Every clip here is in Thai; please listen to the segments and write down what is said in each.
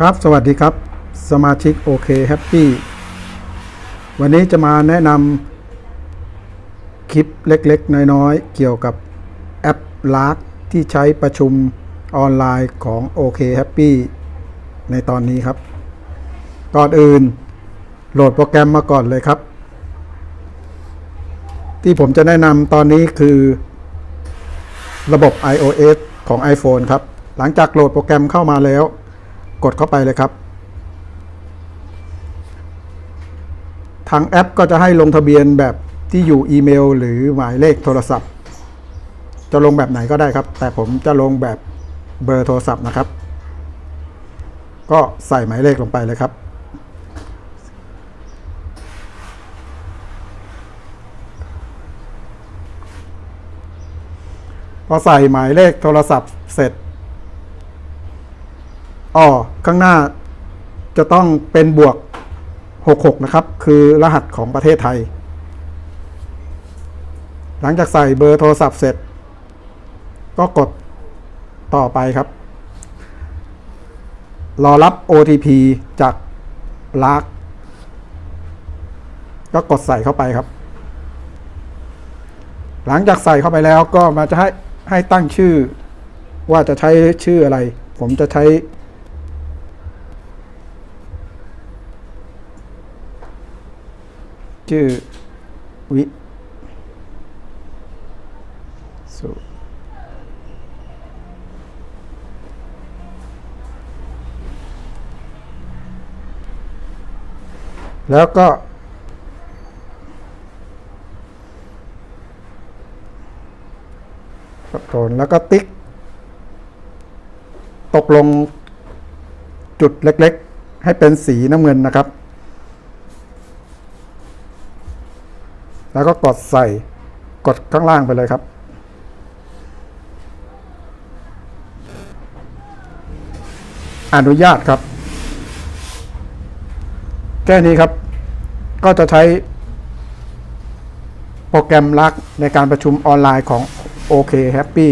ครับ สวัสดีครับ สมาชิกโอเคแฮปปี้วันนี้จะมาแนะนำคลิปเล็กๆ น้อยๆ เกี่ยวกับแอปลากที่ใช้ประชุมออนไลน์ของโอเคแฮปปี้ในตอนนี้ครับ ก่อนอื่น โหลดโปรแกรมมาก่อนเลยครับ ที่ผมจะแนะนำตอนนี้คือ ระบบ iOS ของ iPhone ครับ หลังจากโหลดโปรแกรมเข้ามาแล้ว กดเข้าไปเลยครับ ทางแอปก็จะให้ลงทะเบียนแบบที่อยู่อีเมล หรือหมายเลขโทรศัพท์ จะลงแบบไหนก็ได้ครับ แต่ผมจะลงแบบเบอร์โทรศัพท์นะครับ ก็ใส่หมายเลขลงไปเลยครับพอใส่หมายเลขโทรศัพท์เสร็จ อ๋อข้างหน้าจะต้องเป็นบวก 66 นะครับ คือรหัสของประเทศไทย หลังจากใส่เบอร์โทรศัพท์เสร็จ ก็กดต่อไปครับ รอรับ OTP จากลากก็กดใส่เข้าไปครับ หลังจากใส่เข้าไปแล้วก็มาจะให้ให้ตั้งชื่อว่าจะใช้ชื่ออะไร ผมจะใช้ ชื่อวิสุแล้วก็กดโทนแล้วก็ติ๊ก ตกลงจุดเล็กๆ ให้เป็นสีน้ำเงินนะครับ แล้วก็กดใส่กดข้างล่างไปเลยครับ อนุญาตครับ แค่นี้ครับ ก็จะใช้โปรแกรมลักในการประชุมออนไลน์ของ OK Happy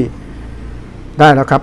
ได้แล้วครับ